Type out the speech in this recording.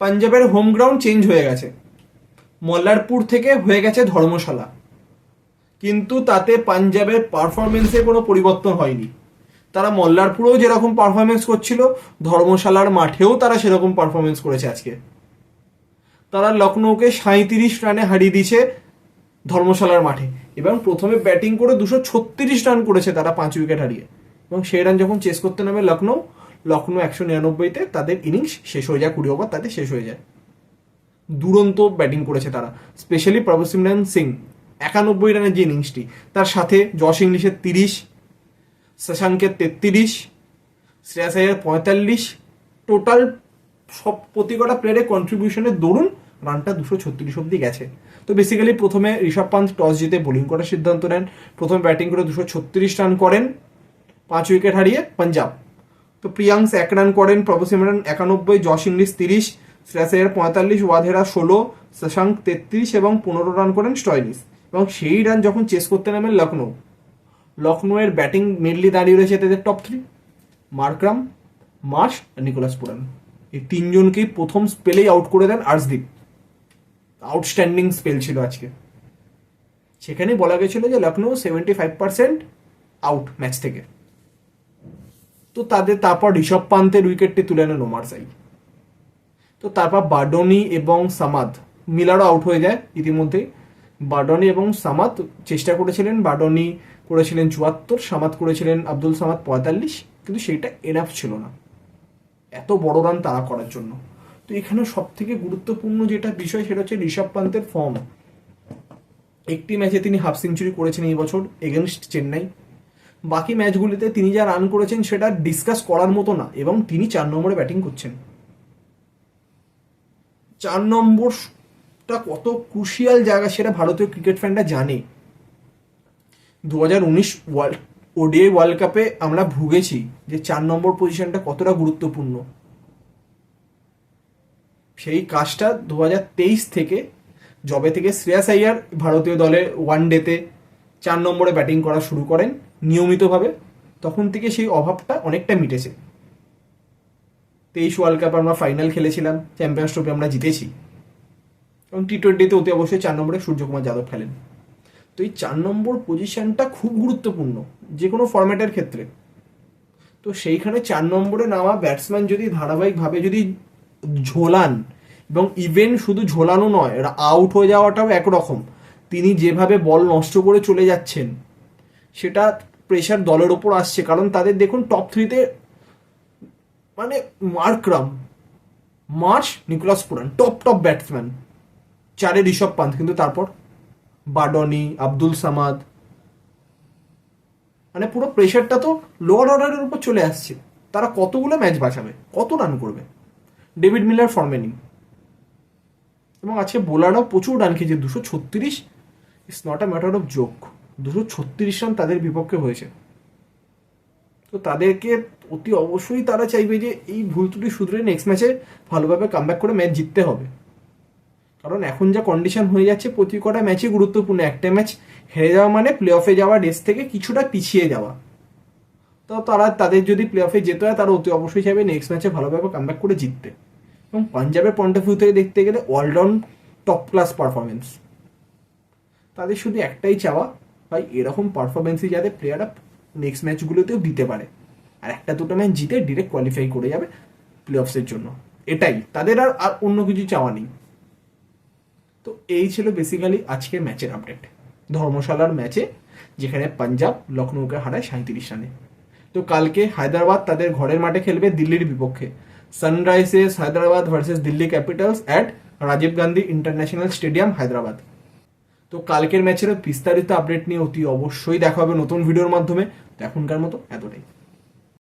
পাঞ্জাবের home ground change হয়ে গেছে। মল্লারপুর থেকে হয়ে গেছে ধর্মশালা। কিন্তু তাতে পাঞ্জাবের পারফরমেন্সে কোনো পরিবর্তন হয়নি। তারা মল্লারপুরেও যেরকম পারফরমেন্স করছিল, ধর্মশালার মাঠেও তারা সেরকম পারফরমেন্স করেছে আজকে। তারা লখনৌকে সাঁত্রিশ রানে হারিয়ে দিয়েছে ধর্মশালার মাঠে। এবং প্রথমে ব্যাটিং করে দুশো ছত্রিশ রান করেছে তারা পাঁচ উইকেট হারিয়ে। এবং সেই রান যখন চেস করতে নামে লখনৌ লখনৌ একশো নিরানব্বইতে তাদের ইনিংস শেষ হয়ে যায় কুড়ি ওভার তাদের শেষ হয়ে যায়। দুরন্ত ব্যাটিং করেছে তারা, স্পেশালি প্রভসিমরান সিং, একানব্বই রানের যে ইনিংসটি, তার সাথে জশ ইংলিশের তিরিশ, শশাঙ্কের তেত্রিশ, শ্রেয়াস আয়ার পঁয়তাল্লিশ, টোটাল সব প্রতি কটা প্লেয়ারের কন্ট্রিবিউশনের দরুন রানটা দুশো ছত্রিশ অব্দি গেছে। তো বেসিক্যালি প্রথমে ঋষভ পান্ত টস জিতে বোলিং করার সিদ্ধান্ত নেন। প্রথমে ব্যাটিং করে দুশো ছত্রিশ রান করেন, পাঁচ উইকেট হারিয়ে পাঞ্জাব। তো প্রিয়াংশ এক রান করেন, প্রভু সিমরান একানব্বই, জশ ইংলিশ তিরিশ, শ্রেয়াস আয়ার পঁয়তাল্লিশ, ওয়াধেরা ষোলো, শশাঙ্ক তেত্রিশ এবং পনেরো রান করেন স্টয়নিস। এবং সেই রান যখন চেস করতে নামেন লখনৌ লখনৌয়ের ব্যাটিং মেনলি দাঁড়িয়ে রয়েছে তাদের টপ থ্রি মার্করাম, মার্শ আর নিকোলাস পুরান। এই তিনজনকেই প্রথম স্পেলেই আউট করে দেন আর্শদীপ। আউটস্ট্যান্ডিং স্পেল ছিল আজকে। সেখানেই বলা গেছিল যে Lucknow seventy five percent out match থেকে। তো তাদের তারপর ঋষভ পান্তের উইকেটটি তুলে নেন ওমার সাই। তো তারপর বাডনি এবং সামাদ মিলারও আউট হয়ে যায় ইতিমধ্যেই। বাডনি এবং সামাদ চেষ্টা করেছিলেন বাডনি করেছিলেন চুয়াত্তর, সামাদ করেছিলেন আব্দুল সামাদ পঁয়তাল্লিশ, কিন্তু সেইটা এনাফ ছিল না। এত বড় রান তারা করার জন্য। তো এখানে সব থেকে গুরুত্বপূর্ণ যেটা বিষয় সেটা হচ্ছে ঋষভ পান্তের ফর্ম একটি ম্যাচে তিনি হাফ সেঞ্চুরি করেছেন এই বছর এগেনস্ট চেন্নাই। বাকি ম্যাচগুলিতে তিনি যা রান করেছেন সেটা ডিসকাস করার মতো না এবং তিনি চার নম্বরে ব্যাটিং করছেন। চার নম্বরটা কত ক্রুশিয়াল জায়গা সেটা ভারতীয় ক্রিকেট ফ্যানরা জানে। দু হাজার উনিশ ওয়ার্ল্ড ওডিআই ওয়ার্ল্ড কাপে আমরা ভুগেছি যে চার নম্বর পজিশনটা কতটা গুরুত্বপূর্ণ। সেই কাজটা দু হাজার তেইশ থেকে জবে থেকে শ্রেয়াস আইয়ার ভারতীয় দলে ওয়ান ডেতে চার নম্বরে ব্যাটিং করা শুরু করেন। নিয়মিতভাবে, তখন থেকে সেই অভাবটা অনেকটা মিটেছে। তেইশ ওয়ার্ল্ড কাপ আমরা ফাইনাল খেলেছিলাম চ্যাম্পিয়ন্স ট্রফি আমরা জিতেছি। এবং টি টোয়েন্টিতে অতি অবশ্যই চার নম্বরে সূর্যকুমার যাদব খেলেন। তো এই চার নম্বর পজিশনটা খুব গুরুত্বপূর্ণ যে কোনো ফরম্যাটের ক্ষেত্রে। তো সেইখানে চার নম্বরে নামা ব্যাটসম্যান যদি ধারাবাহিকভাবে যদি ঝোলান, এবং ইভেন শুধু ঝোলানো নয় আউট হয়ে যাওয়াটাও একরকম। তিনি যেভাবে বল নষ্ট করে চলে যাচ্ছেন, সেটা প্রেশার দলের ওপর আসছে। কারণ তাদের দেখুন টপ থ্রিতে মানে Markram Marsh Nicholas Pooran top top batsman চারে ঋষভ পান্ত, কিন্তু তারপর বাডনি, আব্দুল সামাদ। মানে পুরো প্রেশারটা তো লোয়ার অর্ডারের উপর চলে আসছে। তারা কতগুলো ম্যাচ বাঁচাবে? কত রান করবে? ডেভিড মিলার ফর্মে এবং আজকে বোলাররাও প্রচুর রান খেয়েছে, দুশো ছত্রিশ। It's not a matter of joke দুশো ছত্রিশ রান তাদের বিপক্ষে হয়েছে। তো তাদেরকে অতি অবশ্যই তারা চাইবে যে এই ভুল ত্রুটি শুধরে নেক্সট ম্যাচে ভালোভাবে কামব্যাক করে ম্যাচ জিততে হবে। কারণ এখন যা কন্ডিশন হয়ে যাচ্ছে, প্রতি কটা ম্যাচই গুরুত্বপূর্ণ। একটা ম্যাচ হেরে যাওয়া মানে প্লে অফে যাওয়া রেস থেকে কিছুটা পিছিয়ে যাওয়া। তো তারা, তাদের যদি প্লে অফে যেতে হয়, তারা অতি অবশ্যই চাইবে নেক্সট ম্যাচে ভালোভাবে কামব্যাক করে জিততে। এবং পাঞ্জাবের পয়েন্ট অফ ভিউ থেকে দেখতে গেলে অলরাউন্ড টপ ক্লাস পারফরমেন্স তাদের শুধু একটাই চাওয়া ভাই, এরকম পারফরমেন্সই যাতে প্লেয়াররা নেক্সট ম্যাচগুলোতেও দিতে পারে। আর একটা দুটো ম্যাচ জিতে ডিরেক্ট কোয়ালিফাই করে যাবে প্লে অফসের জন্য। এটাই। তাদের আর আর অন্য কিছু চাওয়া নেই। তো এই ছিল বেসিক্যালি আজকের ম্যাচের আপডেট ধর্মশালার ম্যাচে যেখানে পাঞ্জাব লখনৌকে হারায় সাঁত্রিশ রানে। তো কালকে হায়দ্রাবাদ তাদের ঘরের মাঠে খেলবে দিল্লির বিপক্ষে। Sunrisers Hyderabad versus Delhi Capitals at Rajiv Gandhi international stadium Hyderabad. তো কালকের ম্যাচেরও বিস্তারিত আপডেট নিয়ে অতি অবশ্যই দেখা হবে নতুন ভিডিওর মাধ্যমে। তো এখনকার মতো এতটাই।